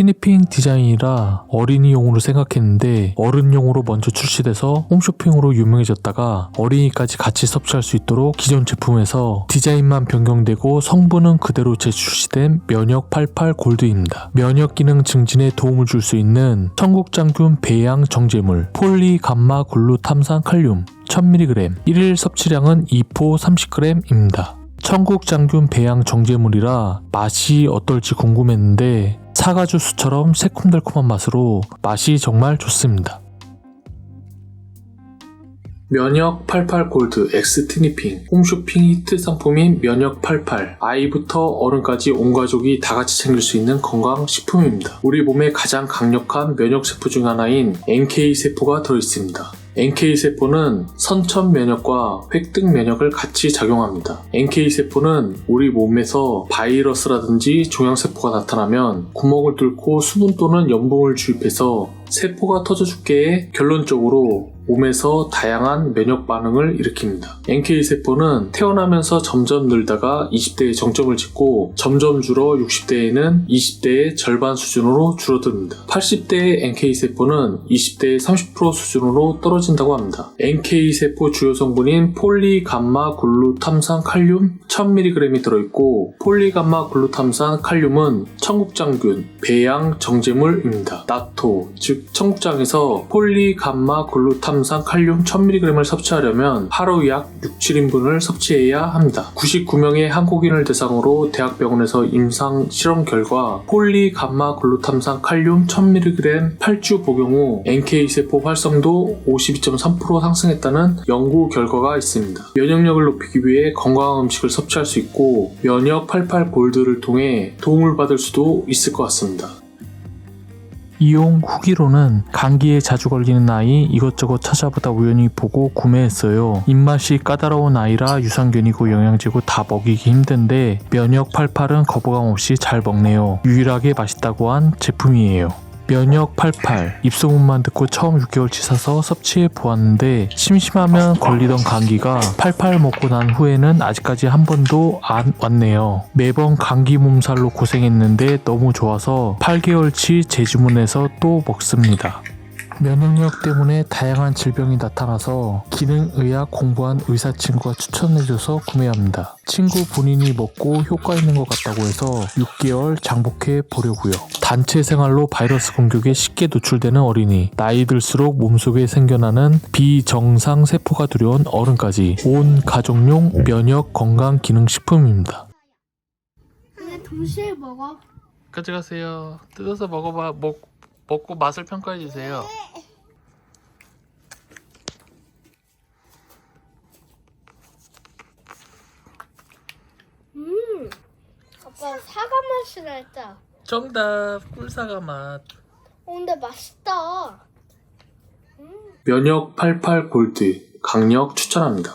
티니핑 디자인이라 어린이용으로 생각했는데 어른용으로 먼저 출시돼서 홈쇼핑으로 유명해졌다가 어린이까지 같이 섭취할 수 있도록 기존 제품에서 디자인만 변경되고 성분은 그대로 재출시된 면역 88 골드입니다. 면역 기능 증진에 도움을 줄 수 있는 청국장균 배양 정제물 폴리감마 글루탐산 칼륨 1000mg 1일 섭취량은 2포 30g입니다. 청국장균 배양 정제물이라 맛이 어떨지 궁금했는데 사과 주스처럼 새콤달콤한 맛으로 맛이 정말 좋습니다. 면역 88 골드 엑스 티니핑 홈쇼핑 히트 상품인 면역 88 아이부터 어른까지 온 가족이 다 같이 챙길 수 있는 건강 식품입니다. 우리 몸의 가장 강력한 면역 세포 중 하나인 NK 세포가 들어 있습니다. NK 세포는 선천 면역과 획득 면역을 같이 작용합니다. NK 세포는 우리 몸에서 바이러스라든지 종양 세포가 나타나면 구멍을 뚫고 수분 또는 염분을 주입해서 세포가 터져 죽게 결론적으로 몸에서 다양한 면역 반응을 일으킵니다. NK 세포는 태어나면서 점점 늘다가 20대에 정점을 찍고 점점 줄어 60대에는 20대의 절반 수준으로 줄어듭니다. 80대의 NK 세포는 20대의 30% 수준으로 떨어진다고 합니다. NK 세포 주요 성분인 폴리감마 글루탐산 칼륨 1000mg이 들어있고 폴리감마 글루탐산 칼륨은 청국장균, 배양 정제물입니다. 나토, 즉 청국장에서 폴리감마 글루탐산 칼륨 1000mg을 섭취하려면 하루 약 6, 7인분을 섭취해야 합니다. 99명의 한국인을 대상으로 대학병원에서 임상 실험 결과 폴리감마 글루탐산 칼륨 1000mg 8주 복용 후 NK세포 활성도 52.3% 상승했다는 연구 결과가 있습니다. 면역력을 높이기 위해 건강한 음식을 섭취할 수 있고 면역 88 골드를 통해 도움을 받을 수도 있을 것 같습니다. 이용 후기로는 감기에 자주 걸리는 아이 이것저것 찾아보다 우연히 보고 구매했어요. 입맛이 까다로운 아이라 유산균이고 영양제고 다 먹이기 힘든데 면역 88은 거부감 없이 잘 먹네요. 유일하게 맛있다고 한 제품이에요. 면역 88 입소문만 듣고 처음 6개월치 사서 섭취해 보았는데 심심하면 걸리던 감기가 88 먹고 난 후에는 아직까지 한 번도 안 왔네요. 매번 감기 몸살로 고생했는데 너무 좋아서 8개월치 재주문해서 또 먹습니다. 면역력 때문에 다양한 질병이 나타나서 기능의학 공부한 의사 친구가 추천해줘서 구매합니다. 친구 본인이 먹고 효과 있는 것 같다고 해서 6개월 장복해 보려고요. 단체 생활로 바이러스 공격에 쉽게 노출되는 어린이, 나이 들수록 몸속에 생겨나는 비정상 세포가 두려운 어른까지 온 가족용 면역 건강 기능 식품입니다. 근데 동시에 먹어. 가져가세요. 뜯어서 먹어봐. 먹, 먹고 맛을 평가해 주세요. 음. 아빠 사과 맛이 날다. 정답 꿀사과 맛. 어, 근데 맛있다. 면역 88 골드 강력 추천합니다.